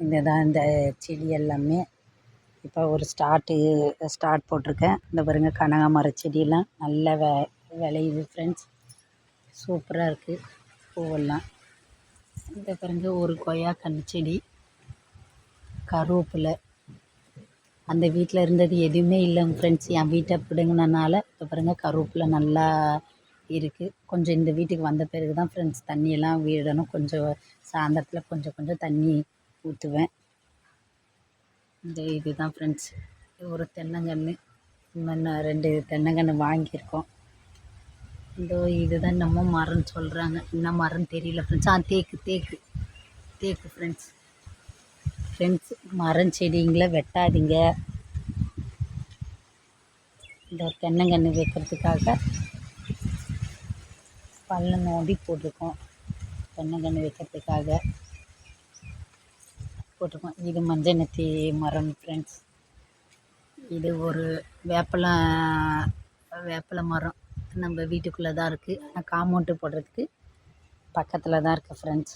இந்த தான் இந்த செடி எல்லாமே. இப்போ ஒரு ஸ்டார்ட்டு ஸ்டார்ட் போட்டிருக்கேன். இந்த பாருங்க கனகாமர செடியெல்லாம் நல்லா வெ விளையுது ஃப்ரெண்ட்ஸ் சூப்பராக இருக்குது பூவெல்லாம். இந்த பாருங்க ஒரு கொய்யா கன்று செடி. கருவேப்பிலை. அந்த வீட்டில் இருந்தது எதுவுமே இல்லைங்க ஃப்ரெண்ட்ஸ் என் வீட்டை பிடுங்கினனால இப்போ பாருங்கள் கருவேப்பிலை நல்லா இருக்குது கொஞ்சம் இந்த வீட்டுக்கு வந்த பிறகு தான் ஃப்ரெண்ட்ஸ் தண்ணியெல்லாம் விடணும். கொஞ்சம் சாயந்தரத்தில் கொஞ்சம் கொஞ்சம் தண்ணி ஊற்றுவேன் இந்த இது தான் ஃப்ரெண்ட்ஸ் ஒரு தென்னங்கன்று இன்னும் ரெண்டு தென்னங்கன்று வாங்கியிருக்கோம். இந்த இதுதான் நம்ம மரம்னு சொல்கிறாங்க என்ன மரம்னு தெரியல ஃப்ரெண்ட்ஸ் ஆ தேக்கு தேக்கு. தேக்கு ஃப்ரெண்ட்ஸ் ஃப்ரெண்ட்ஸ் மரம் செடிங்களை வெட்டாதீங்க. இந்த தென்னங்கன்று வைக்கிறதுக்காக பள்ளம் நோண்டி போட்டிருக்கோம். தென்னங்கன்று வைக்கிறதுக்காக. போட்டிருக்கோம். இது மஞ்சள் நெத்தி மரம் ஃப்ரெண்ட்ஸ் இது ஒரு வேப்பலை வேப்பலை மரம். நம்ம வீட்டுக்குள்ளே தான் இருக்குது ஆனால் காம்பவுண்டு போடுறதுக்கு பக்கத்தில் தான் இருக்குது ஃப்ரெண்ட்ஸ்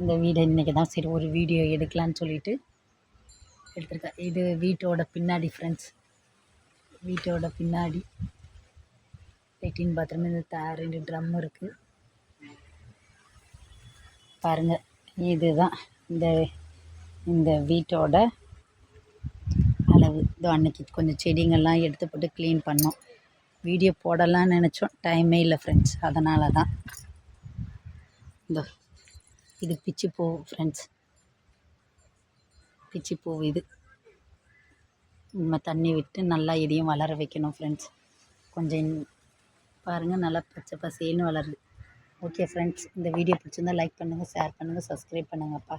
இந்த வீடு இன்றைக்கி தான் சரி ஒரு வீடியோ எடுக்கலான்னு சொல்லிட்டு எடுத்திருக்கேன். இது வீட்டோட பின்னாடி ஃப்ரெண்ட்ஸ் வீட்டோட பின்னாடி லெட்டின் பாத்ரூம் இந்த த ரெண்டு ட்ரம் இருக்குது பாருங்கள் இதுதான். இந்த இந்த வீட்டோட அளவு. இதோ அன்னைக்கு கொஞ்சம் செடிங்கள்லாம் எடுத்து போட்டு க்ளீன் பண்ணோம். வீடியோ போடலாம்னு நினச்சோம். டைமே இல்லை ஃப்ரெண்ட்ஸ் அதனால தான் இந்த இது பிச்சிப்பூ ஃப்ரெண்ட்ஸ் பிச்சு பூ இது. நம்ம தண்ணி விட்டு நல்லா இதையும் வளர வைக்கணும் ஃப்ரெண்ட்ஸ் கொஞ்சம் பாருங்கள் நல்லா பச்சை பசேல்னு வளருது. ஓகே ஃப்ரெண்ட்ஸ் இந்த வீடியோ பிடிச்சிருந்தா லைக் பண்ணுங்கள் ஷேர் பண்ணுங்கள் சப்ஸ்கிரைப் பண்ணுங்கப்பா.